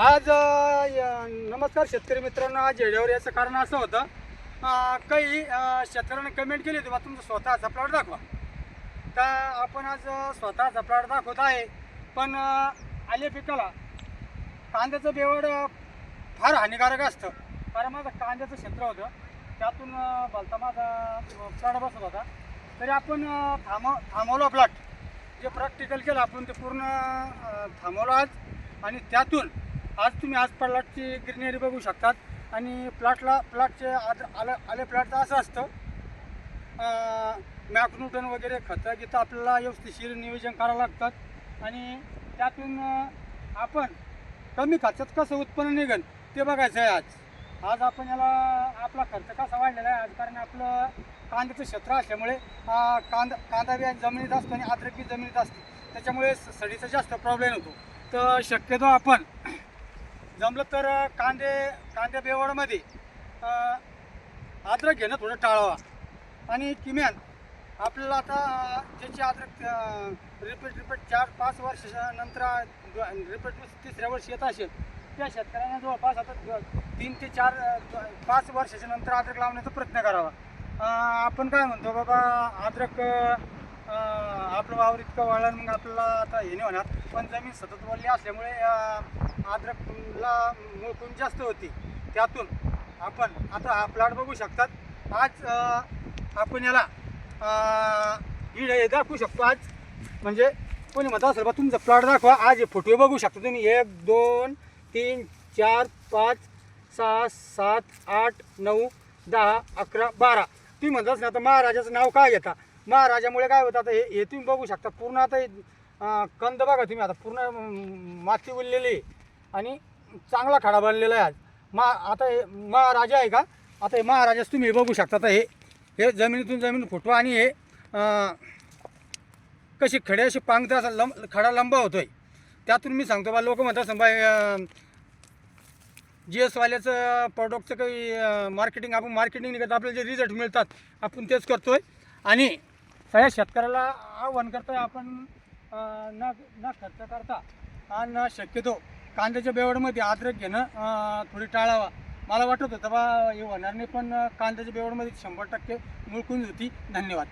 आज य- नमस्कार शेतकरी मित्रांनो. आज येड्यावर याचं कारण असं होतं काही शेतकऱ्यांनी कमेंट केली होती बा तुमचा स्वतःचा प्लॉट दाखवा. तर आपण आज स्वतःचा प्लॉट दाखवत आहे. पण आले पिकाला कांद्याचं बेवड फार हानिकारक असतं. कारण माझं कांद्याचं क्षेत्र होतं त्यातून अ, भलता माझा प्लॉट बसत होता. तरी आपण थांबव थांबवलं प्लॉट जे प्रॅक्टिकल केलं आपण ते पूर्ण थांबवलं आज. आणि त्यातून आज तुम्ही आज प्लॉटची ग्रीनरी बघू शकतात. आणि प्लॉटला प्लॉटचे आज आलं आले प्लॉटचं असं असतं. मॅकन्यूटन वगैरे खतं गीतं आपल्याला व्यवस्थिशीर नियोजन करावं लागतात आणि त्यातून आपण कमी खर्चात कसं उत्पन्न निघेल ते बघायचं आहे आज. आज आपण याला आपला खर्च कसा वाढलेला आहे आज कारण आपलं कांद्याचं क्षेत्र असल्यामुळे कांदा कांदा बी जमिनीत असतो आणि अद्रक बी जमिनीत असते. त्याच्यामुळे स- सडीचा जास्त प्रॉब्लेम होतो तर शक्यतो आपण जमलं तर कांदे कांदे कांद्या बेवडमध्ये अद्रक घेणं थोडं टाळावा. आणि किमान आपल्याला आता ज्याची अद्रक रिपीट रिपीट चार पाच वर्षाच्या नंतर रिपीट म्हणजे तिसऱ्या वर्षी येत असेल त्या शेतकऱ्यांना जवळपास आता तीन ते चार पाच वर्षाच्या नंतर अद्रक लावण्याचा प्रयत्न करावा. आपण काय म्हणतो बाबा अद्रक आपलं वावर इतकं वाढलं मग आपल्याला आता हे नाही होणार. पण जमीन सतत वळली असल्यामुळे आद्रकला अद्रकला मोकून जास्त होती. त्यातून आपण आता हा प्लॉट बघू शकतात. आज आपण याला इड हे दाखवू शकतो आज. म्हणजे कोणी म्हणता असेल बा तुमचा प्लॉट दाखवा. आज हे फोटो बघू शकता तुम्ही. एक दोन तीन चार पाच सहा सात आठ नऊ दहा अकरा बारा. तुम्ही म्हणताच ना आता महाराजाचं नाव काय घेता? महाराजामुळे काय होतं? आता हे हे तुम्ही बघू शकता. पूर्ण आता हे, अं, कंद बघा तुम्ही आता. पूर्ण अं, माती उरलेली आहे. आणि चांगला खडा बनलेला आहे आज. मा आता हे महाराजा आहे का? आता हे महाराजाच तुम्ही हे बघू शकता. आता हे हे जमिनीतून जमीन फुटवा आणि हे अं, कशी खडे अशी पांगते असा लंब खडा लंबा होतोय. त्यातून मी सांगतो बा लोक म्हणतात बा जी एसवाल्याचं प्रॉडक्टचं काही मार्केटिंग आपण मार्केटिंग निघत आपल्याला जे रिझल्ट मिळतात आपण तेच करतो आहे आणि सगळ्या शेतकऱ्याला आव्हान आहे आपण न न खर्च करता आणि न शक्यतो कांद्याच्या बेवडमध्ये आद्रक घेणं थोडी टाळावा. मला वाटत होतं बा हे होणार नाही पण कांद्याच्या बेवडमध्ये शंभर टक्के मुळकून होती. धन्यवाद.